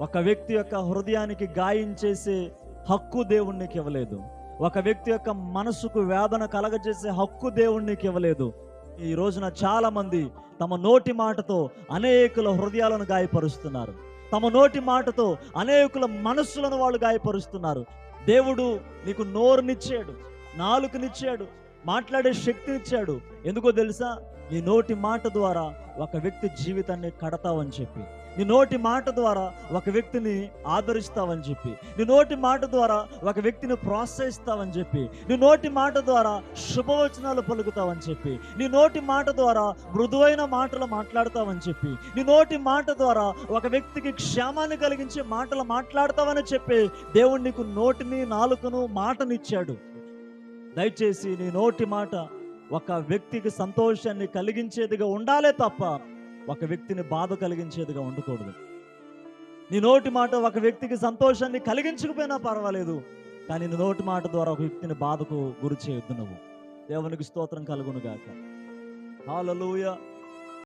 ఒక వ్యక్తి యొక్క హృదయానికి గాయం చేసే హక్కు దేవుణ్ణికి ఇవ్వలేదు. ఒక వ్యక్తి యొక్క మనసుకు వేదన కలగజేసే హక్కు దేవుణ్ణికి ఇవ్వలేదు. ఈ రోజున చాలామంది తమ నోటి మాటతో అనేకుల హృదయాలను గాయపరుస్తున్నారు. తమ నోటి మాటతో అనేకుల మనస్సులను వాళ్ళు గాయపరుస్తున్నారు. దేవుడు నీకు నోరునిచ్చాడు నాలుకనిచ్చాడు మాట్లాడే శక్తి ఇచ్చాడు. ఎందుకో తెలుసా? నీ నోటి మాట ద్వారా ఒక వ్యక్తి జీవితాన్ని కడతావని చెప్పి. నీ నోటి మాట ద్వారా ఒక వ్యక్తిని ఆదరిస్తావని చెప్పి. నీ నోటి మాట ద్వారా ఒక వ్యక్తిని ప్రోత్సహిస్తావని చెప్పి. నీ నోటి మాట ద్వారా శుభవచనాలు పలుకుతావని చెప్పి. నీ నోటి మాట ద్వారా మృదువైన మాటలు మాట్లాడతావని చెప్పి. నీ నోటి మాట ద్వారా ఒక వ్యక్తికి క్షేమాన్ని కలిగించే మాటలు మాట్లాడతావని చెప్పి దేవుడు నీకు నోటిని నాలుకను మాటనిచ్చాడు. దయచేసి నీ నోటి మాట ఒక వ్యక్తికి సంతోషాన్ని కలిగించేదిగా ఉండాలే తప్ప ఒక వ్యక్తిని బాధ కలిగించేదిగా ఉండకూడదు. నీ నోటి మాట ఒక వ్యక్తికి సంతోషాన్ని కలిగించకపోయినా పర్వాలేదు కానీ నీ నోటి మాట ద్వారా ఒక వ్యక్తిని బాధకు గురి చేయొద్దు నువ్వు. దేవునికి స్తోత్రం కలుగును గాక